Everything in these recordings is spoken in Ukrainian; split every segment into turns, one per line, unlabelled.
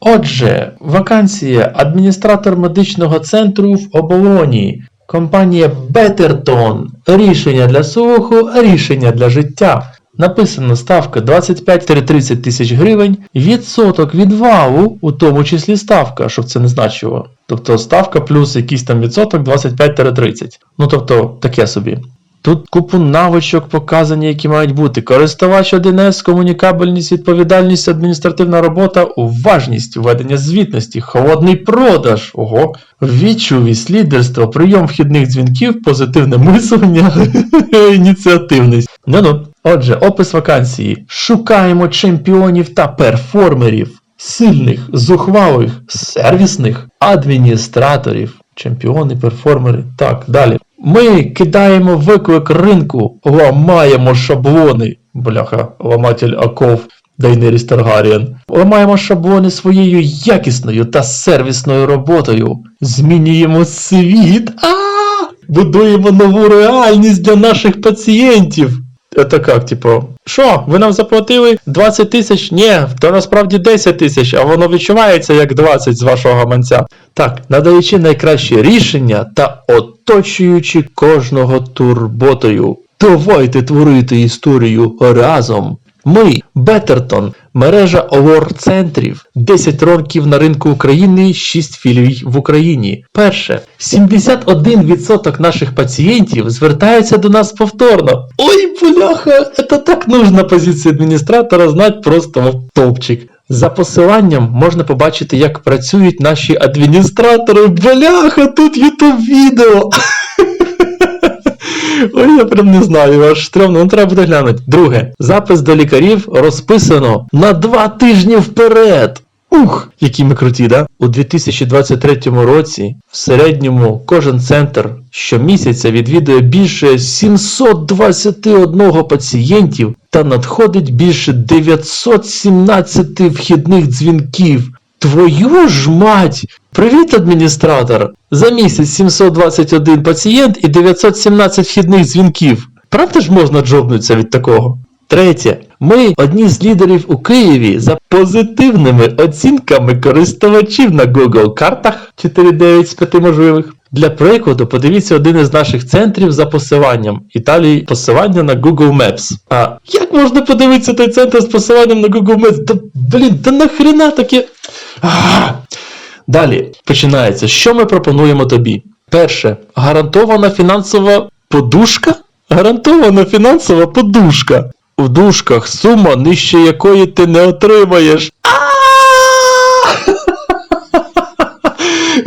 Отже, вакансія адміністратор медичного центру в оболоні. Компанія Betterton. Рішення для слуху, рішення для життя. Написано ставка 25-30 тисяч гривень, відсоток від валу, у тому числі ставка, щоб це не значило. Тобто ставка плюс якийсь там відсоток 25-30. Ну тобто таке собі. Тут купу навичок показані, які мають бути. Користувач 1С, комунікабельність, відповідальність, адміністративна робота, уважність, введення звітності, холодний продаж, ого, відчувість, лідерство, прийом вхідних дзвінків, позитивне мислення, ініціативність. Ну-ну. Отже, опис вакансії. Шукаємо чемпіонів та перформерів, сильних, зухвалих, сервісних, адміністраторів. Чемпіони, перформери. Так, далі. Ми кидаємо виклик ринку, ламаємо шаблони. Бляха, ламатель оков. Дейнеріс Таргаріан. Ламаємо шаблони своєю якісною та сервісною роботою. Змінюємо світ. А! Будуємо нову реальність для наших пацієнтів. Это как, типу, що, ви нам заплатили 20 тисяч? Ні, то насправді 10 тисяч, а воно відчувається як 20 з вашого гаманця. Так, надаючи найкраще рішення та оточуючи кожного турботою. Давайте творити історію разом. Ми, Бетертон, мережа лор-центрів, 10 років на ринку України, 6 філій в Україні. Перше, 71% наших пацієнтів звертаються до нас повторно. Ой, бляха, це так нужно позицію адміністратора знати просто топчик. За посиланням можна побачити, як працюють наші адміністратори. Бляха, тут ютуб відео. Ой, я прям не знаю, аж стрьомно, ну треба буде глянути. Друге, запис до лікарів розписано на два тижні вперед. Ух, які ми круті, да? У 2023 році в середньому кожен центр щомісяця відвідує більше 721 пацієнтів та надходить більше 917 вхідних дзвінків. Твою ж мать! Привіт, адміністратор! За місяць 721 пацієнт і 917 вхідних дзвінків. Правда ж можна джобнутися від такого? Третє. Ми одні з лідерів у Києві за позитивними оцінками користувачів на Google картах 4,9 з 5 можливих. Для прикладу, подивіться один із наших центрів за посиланням. Італії посилання на Google Maps. А як можна подивитися той центр з посиланням на Google Maps? Да, блін, да нахрена таке. Далі починається. Що ми пропонуємо тобі? Перше, гарантована фінансова подушка? Гарантована фінансова подушка. У дужках сума, нижче якої ти не отримаєш.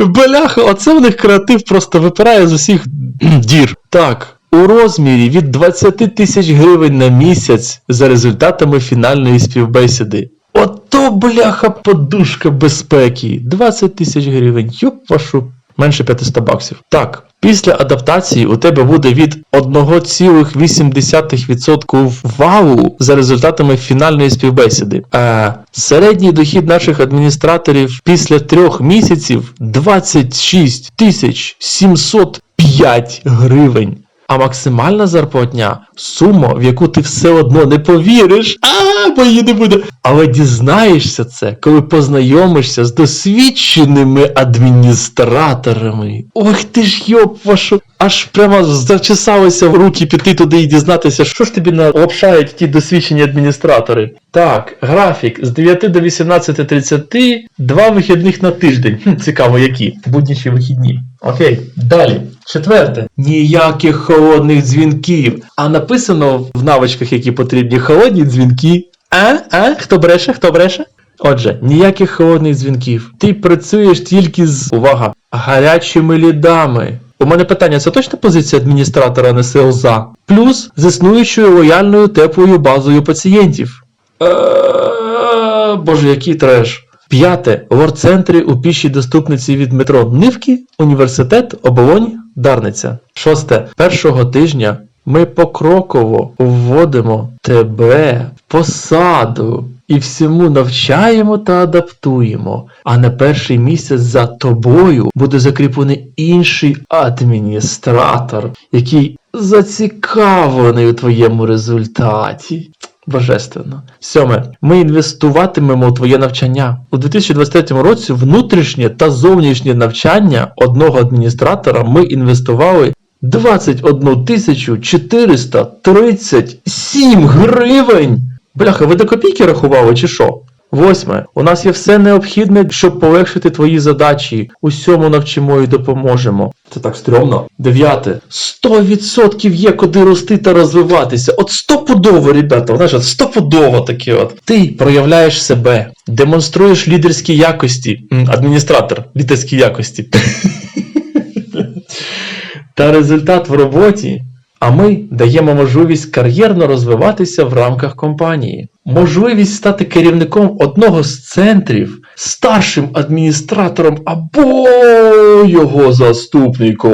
Бляха, оце в них креатив просто випирає з усіх дір. Так, у розмірі від 20 тисяч гривень на місяць за результатами фінальної співбесіди. Ото бляха подушка безпеки. 20 тисяч гривень. Йоп вашу. Менше 500 баксів. Так, після адаптації у тебе буде від 1,8% валу за результатами фінальної співбесіди. А середній дохід наших адміністраторів після трьох місяців 26 тисяч 705 гривень. А максимальна зарплатня сума, в яку ти все одно не повіриш, а бо її не буде. Але дізнаєшся це, коли познайомишся з досвідченими адміністраторами. Ох ти ж йоп вашу. Аж прямо зачесалися в руки піти туди і дізнатися, що ж тобі налапшають ті досвідчені адміністратори. Так, графік з 9 до 18.30, два вихідних на тиждень. Хм, цікаво, які. Будні чи вихідні. Окей, далі. Четверте. Ніяких холодних дзвінків. А написано в навичках, які потрібні, холодні дзвінки. А? А? Хто бреше? Хто бреше? Отже, ніяких холодних дзвінків. Ти працюєш тільки з увага, гарячими лідами. У мене питання: це точно позиція адміністратора, не селза? Плюс з існуючою лояльною теплою базою пацієнтів. Е, Боже, який треш. П'яте. Лор-центри у пішій доступниці від метро Нивки, університет, оболонь, Дарниця. Шосте. Першого тижня ми покроково вводимо тебе в посаду і всьому навчаємо та адаптуємо. А на перший місяць за тобою буде закріплений інший адміністратор, який зацікавлений у твоєму результаті. Божественно. Сьоме. Ми інвестуватимемо у твоє навчання. У 2023 році внутрішнє та зовнішнє навчання одного адміністратора ми інвестували 21 тисячу 437 гривень. Бляха, ви до копійки рахували чи що? Восьме. У нас є все необхідне, щоб полегшити твої задачі. Усьому навчимо і допоможемо. Це так стрьомно. Дев'яте. 100% є куди рости та розвиватися. От стопудово, ребята, знаєш, стопудово таке от. Ти проявляєш себе, демонструєш лідерські якості. Адміністратор, лідерські якості. Та результат в роботі. А ми даємо можливість кар'єрно розвиватися в рамках компанії, можливість стати керівником одного з центрів, старшим адміністратором або його заступником.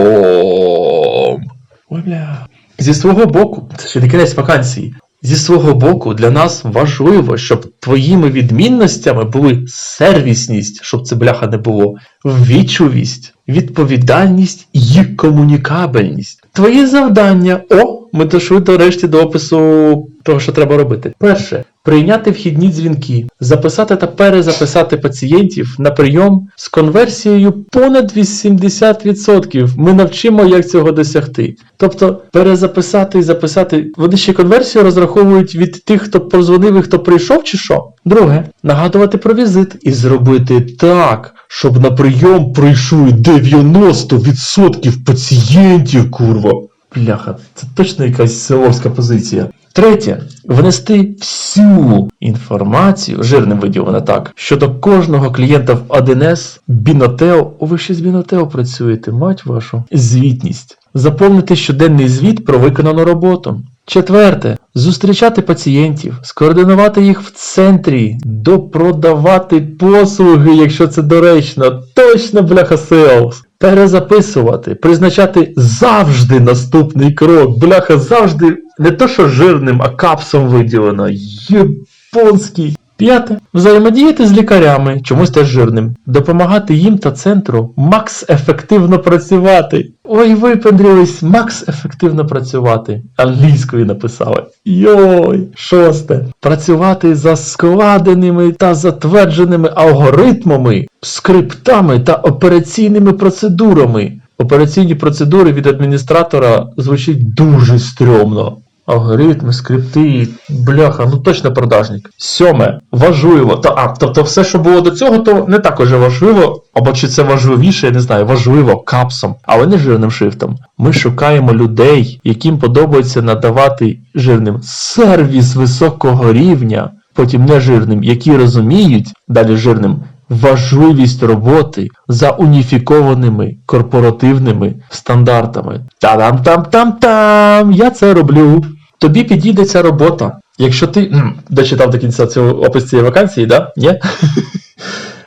Зі свого боку, це ще не кінець вакансії. Зі свого боку, для нас важливо, щоб твоїми відмінностями були сервісність, щоб це бляха не було, ввічливість, відповідальність і комунікабельність. Твої завдання. О, ми дійшли до решті до опису того, що треба робити. Перше. Прийняти вхідні дзвінки, записати та перезаписати пацієнтів на прийом з конверсією понад 80%. Ми навчимо, як цього досягти. Тобто перезаписати і записати. Вони ще конверсію розраховують від тих, хто позвонив і хто прийшов, чи що? Друге, нагадувати про візит і зробити так, щоб на прийом прийшли 90% пацієнтів, курва. Бляха, це точно якась селовська позиція. Третє. Внести всю інформацію, жирним виділено так, щодо кожного клієнта в 1С, Бінотео, ви ще з Бінотео працюєте, мать вашу, звітність. Заповнити щоденний звіт про виконану роботу. Четверте. Зустрічати пацієнтів, скоординувати їх в центрі, допродавати послуги, якщо це доречно. Точно, бляха, селс. Перезаписувати, призначати завжди наступний крок. Бляха, завжди не то, що жирним, а капсом виділено. Японський. П'яте. Взаємодіяти з лікарями, чомусь теж жирним. Допомагати їм та центру макс ефективно працювати. Ой, випендрились, макс ефективно працювати. Англійською написали. Йой. Шосте. Працювати за складеними та затвердженими алгоритмами, скриптами та операційними процедурами. Операційні процедури від адміністратора звучить дуже стрьомно. Алгоритми, скрипти, бляха, ну точно продажник. Сьоме, важливо. Та, а, тобто все, що було до цього, то не так уже важливо, або чи це важливіше, я не знаю, важливо капсом, але не жирним шрифтом. Ми шукаємо людей, яким подобається надавати жирним сервіс високого рівня, потім не жирним, які розуміють, далі жирним, важливість роботи за уніфікованими корпоративними стандартами. Та-дам-там-там-там! Я це роблю. Тобі підійде ця робота. Якщо ти м, дочитав до кінця цього опис цієї вакансії, да? Ні?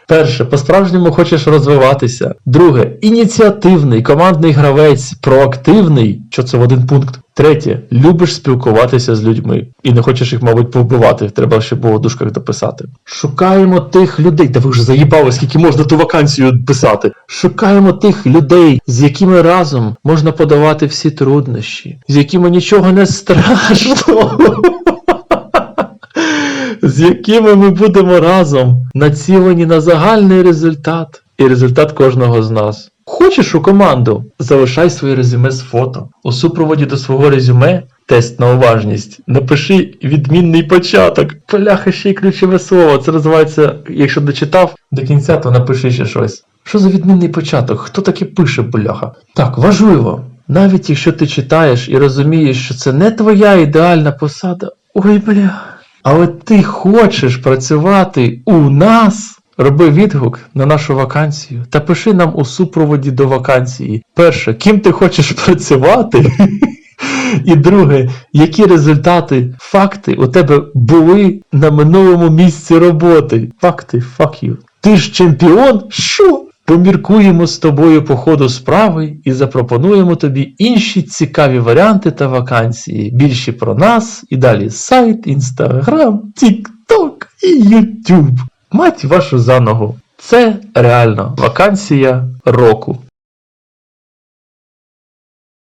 Перше, по-справжньому хочеш розвиватися. Друге, ініціативний, командний гравець, проактивний, що це в один пункт. Третє, любиш спілкуватися з людьми і не хочеш їх, мабуть, повбивати. Треба ще було в дужках дописати. Шукаємо тих людей, та ви вже заїбали, скільки можна ту вакансію писати. Шукаємо тих людей, з якими разом можна подавати всі труднощі, з якими нічого не страшно. з якими ми будемо разом націлені на загальний результат і результат кожного з нас. Хочеш у команду? Залишай своє резюме з фото. У супроводі до свого резюме тест на уважність. Напиши відмінний початок. Бляха, ще й ключове слово. Це називається, якщо дочитав до кінця, то напиши ще щось. Що за відмінний початок? Хто таке пише, бляха? Так, важливо. Навіть якщо ти читаєш і розумієш, що це не твоя ідеальна посада. Ой, бля. Але ти хочеш працювати у нас? Роби відгук на нашу вакансію та пиши нам у супроводі до вакансії. Перше, ким ти хочеш працювати? І друге, які результати, факти у тебе були на минулому місці роботи? Факти, fuck you. Ти ж чемпіон? Що? Поміркуємо з тобою по ходу справи і запропонуємо тобі інші цікаві варіанти та вакансії. Більші про нас і далі сайт, інстаграм, тікток і ютюб. Мать вашу за ногу. Це реально вакансія року.